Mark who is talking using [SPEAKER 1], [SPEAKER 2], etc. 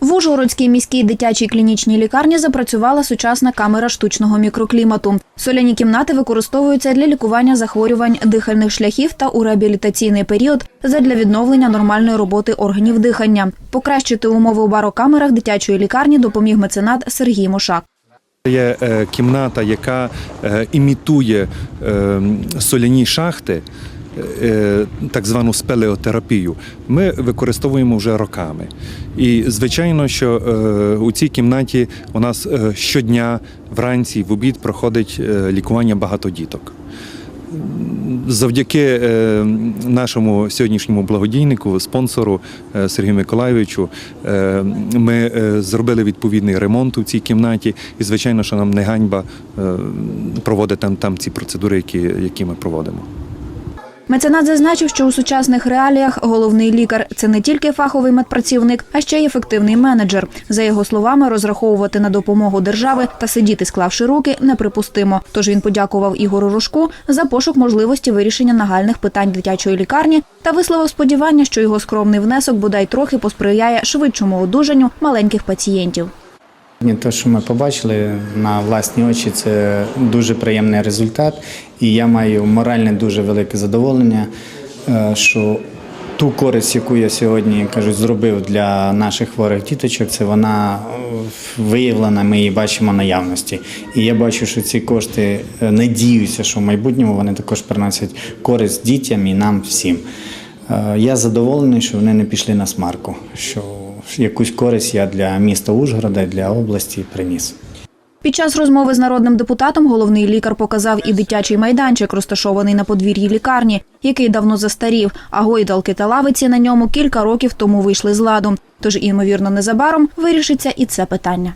[SPEAKER 1] В Ужгородській міській дитячій клінічній лікарні запрацювала сучасна камера штучного мікроклімату. Соляні кімнати використовуються для лікування захворювань дихальних шляхів та у реабілітаційний період задля відновлення нормальної роботи органів дихання. Покращити умови у барокамерах дитячої лікарні допоміг меценат Сергій Мошак.
[SPEAKER 2] Є е, кімната, яка е, імітує е, соляні шахти, так звану спелеотерапію. Ми використовуємо вже роками. І звичайно, що е, у цій кімнаті у нас е, щодня вранці в обід проходить е, лікування багато діток. Завдяки е, нашому сьогоднішньому благодійнику, спонсору е, Сергію Миколайовичу, е, ми е, зробили відповідний ремонт у цій кімнаті, і звичайно, що нам не ганьба е, проводити там, там ці процедури, які, які ми проводимо.
[SPEAKER 1] Меценат зазначив, що у сучасних реаліях головний лікар це не тільки фаховий медпрацівник, а ще й ефективний менеджер. За його словами, розраховувати на допомогу держави та сидіти, склавши руки, неприпустимо. Тож він подякував Ігору Рожку за пошук можливості вирішення нагальних питань дитячої лікарні та висловив сподівання, що його скромний внесок бодай трохи посприяє швидшому одужанню маленьких пацієнтів.
[SPEAKER 3] Ні, Те, що ми побачили на власні очі, це дуже приємний результат. І я маю моральне дуже велике задоволення, е, що ту користь, яку я сьогодні кажуть, зробив для наших хворих діточок, це вона е, виявлена, ми її бачимо наявності. І я бачу, що ці кошти е, надіюся, що в майбутньому вони також приносять користь дітям і нам всім. Я задоволений, що вони не пішли на смарку, що якусь користь я для міста Ужгорода, для області приніс.
[SPEAKER 1] Під час розмови з народним депутатом головний лікар показав і дитячий майданчик, розташований на подвір'ї лікарні, який давно застарів, а гойдалки та лавиці на ньому кілька років тому вийшли з ладу. Тож, ймовірно, незабаром вирішиться і це питання.